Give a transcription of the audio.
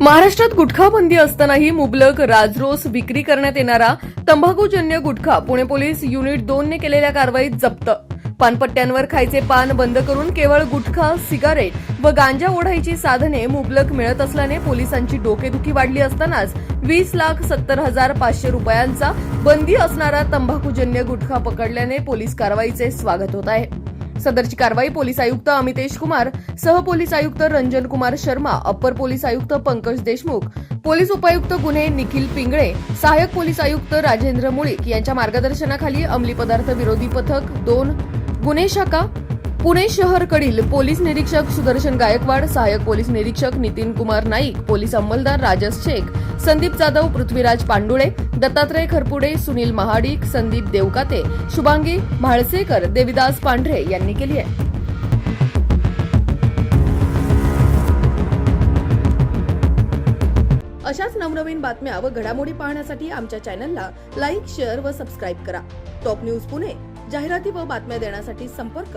महाराष्ट्रात गुटखा बंदी असतानाही मुबलक राजरोस विक्री करण्यात येणारा तंबाखूजन्य गुटखा पुणे पोलीस युनिट दोनने केलेल्या कारवाईत जप्त. पानपट्ट्यांवर खायचे पान बंद करून केवळ गुटखा सिगारेट व गांजा ओढायची साधने मुबलक मिळत असल्याने पोलिसांची डोकेदुखी वाढली असतानाच वीस लाख सत्तर हजार पाचशे रुपयांचा बंदी असणारा तंबाखूजन्य गुटखा पकडल्याने पोलीस कारवाईचे स्वागत होत आहे. सदरची कारवाई पोलीस आयुक्त अमितेश कुमार सहपोलीस आयुक्त रंजन कुमार शर्मा अप्पर पोलीस आयुक्त पंकज देशमुख पोलीस उपायुक्त गुन्हे निखिल पिंगळे सहाय्यक पोलीस आयुक्त राजेंद्र मुळीक यांच्या मार्गदर्शनाखाली अंमली पदार्थ विरोधी पथक दोन गुन्हे शाखा पुणे शहरकडील पोलीस निरीक्षक सुदर्शन गायकवाड सहाय्यक पोलीस निरीक्षक नितीन कुमार नाईक पोलीस अंमलदार राजस शेख संदीप जाधव पृथ्वीराज पांडुळे दत्तात्रय खरपुडे सुनील महाडिक संदीप देवकाते शुभांगी म्हाळसेकर देविदास पांढरे यांनी केली आहे. अशाच नवनवीन बातम्या व घडामोडी पाहण्यासाठी आमच्या चॅनलला लाईक शेअर व सबस्क्राईब करा. टॉप न्यूज पुणे जाहिराती व बातम्या देण्यासाठी संपर्क